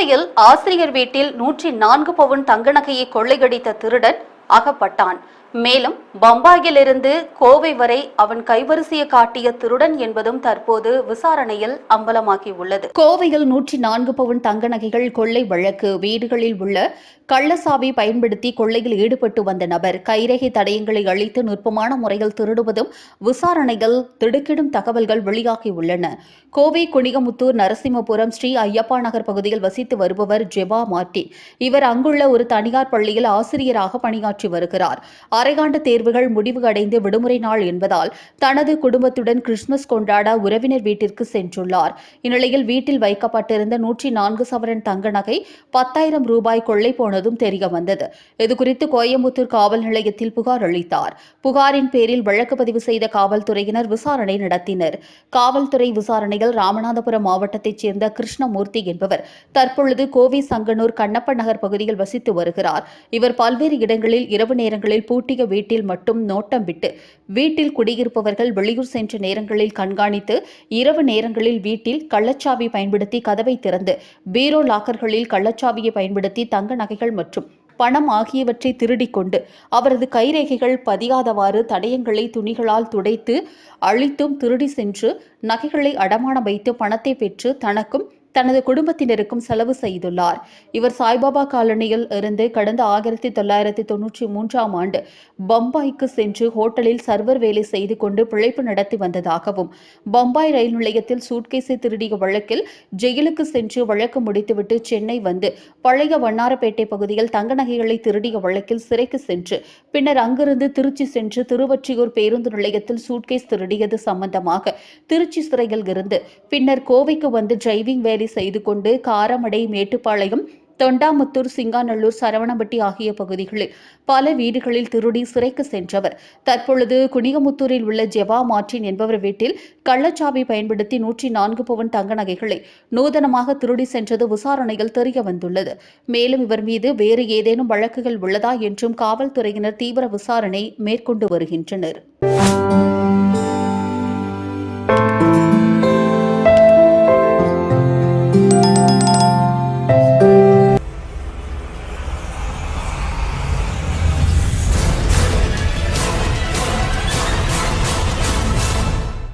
கோவையில் ஆசிரியர் வீட்டில் நூற்றி நான்கு பவுன் தங்க நகையை கொள்ளையடித்த திருடன் அகப்பட்டான். மேலும் பம்பாயிலிருந்து கோவை வரை அவன் கைவரிசையை காட்டிய திருடன் என்பதும் தற்போது விசாரணையில் அம்பலமாகி உள்ளது கோவையில் நூற்றி நான்கு பவுன் தங்க நகைகள் கொள்ளை வழக்கு வீடுகளில் உள்ள கள்ளசாவி பயன்படுத்தி கொள்ளையில் ஈடுபட்டு வந்த நபர் கைரேகை தடயங்களை அழித்து நுட்பமான முறையில் திருடுவதும் விசாரணையில் திடுக்கிடும் தகவல்கள் வெளியாகியுள்ளன. கோவை குணிகமுத்தூர் நரசிம்மபுரம் ஸ்ரீ ஐயப்பா நகர் பகுதியில் வசித்து வருபவர் ஜெபா மார்டி. இவர் அங்குள்ள ஒரு தனியார் பள்ளியில் ஆசிரியராக பணியாற்றி வருகிறார். அரையாண்டு தேர்வுகள் முடிவு அடைந்து விடுமுறை நாள் என்பதால் தனது குடும்பத்துடன் கிறிஸ்துமஸ் கொண்டாட உறவினர் வீட்டிற்கு சென்றுள்ளார். இந்நிலையில் வீட்டில் வைக்கப்பட்டிருந்த நூற்றி நான்கு சவரன் தங்க நகை பத்தாயிரம் ரூபாய் கொள்ளை போனதும் தெரிய வந்தது. இதுகுறித்து கோயம்புத்தூர் காவல் நிலையத்தில் புகார் அளித்தார். புகாரின் பேரில் வழக்கு பதிவு செய்த காவல்துறையினர் விசாரணை நடத்தினர். காவல்துறை விசாரணையில் ராமநாதபுரம் மாவட்டத்தைச் சேர்ந்த கிருஷ்ணமூர்த்தி என்பவர் தற்பொழுது கோவை சங்கனூர் கண்ணப்ப நகர் பகுதியில் வசித்து வருகிறார். இவர் பல்வேறு இடங்களில் இரவு நேரங்களில் பூட்டிய வீட்டில் மட்டும் நோட்டம் விட்டு வீட்டில் குடியிருப்பவர்கள் வெளியூர் சென்ற நேரங்களில் கண்காணித்து இரவு நேரங்களில் வீட்டில் கள்ளச்சாவி பயன்படுத்தி கதவை திறந்து பீரோ லாக்கர்களில் கள்ளச்சாவியை பயன்படுத்தி தங்க நகைகள் மற்றும் பணம் ஆகியவற்றை திருடிக்கொண்டு அவரது கைரேகைகள் பதியாதவாறு தடயங்களை துணிகளால் துடைத்து அழித்தும் திருடி சென்று நகைகளை அடமானம் வைத்து பணத்தை பெற்று தனக்கும் தனது குடும்பத்தினருக்கும் செலவு செய்துள்ளார். இவர் சாய்பாபா காலனியில் இருந்து கடந்த ஆயிரத்தி தொள்ளாயிரத்தி தொன்னூற்றி மூன்றாம் ஆண்டு பம்பாய்க்கு சென்று ஹோட்டலில் சர்வர் வேலை செய்து கொண்டு பிழைப்பு நடத்தி வந்ததாகவும் பம்பாய் ரயில் நிலையத்தில் சூட்கேஸை திருடிய வழக்கில் ஜெயிலுக்கு சென்று வழக்கு முடித்துவிட்டு சென்னை வந்து பழைய வண்ணாரப்பேட்டை பகுதியில் தங்க நகைகளை திருடிய வழக்கில் சிறைக்கு சென்று பின்னர் அங்கிருந்து திருச்சி சென்று திருவொற்றியூர் பேருந்து நிலையத்தில் சூட்கேஸ் திருடியது சம்பந்தமாக திருச்சி சிறையில் இருந்து பின்னர் கோவைக்கு வந்து டிரைவிங் வேலை செய்து கொண்டு காரமடை மேட்டுப்பாளையம் தொண்டாமுத்தூர் சிங்காநல்லூர் சரவணம்பட்டி ஆகிய பகுதிகளில் பல வீடுகளில் திருடி சிறைக்கு சென்றவர். தற்பொழுது குனிகமுத்தூரில் உள்ள ஜெவா மார்டின் என்பவர் வீட்டில் கள்ளச்சாவி பயன்படுத்தி நூற்றி நான்கு பவன் தங்க நகைகளை நூதனமாக திருடி சென்றது விசாரணையில் தெரிய வந்துள்ளது. மேலும் இவர் மீது வேறு ஏதேனும் வழக்குகள் உள்ளதா என்றும் காவல்துறையினர் தீவிர விசாரணை மேற்கொண்டு வருகின்றனர்.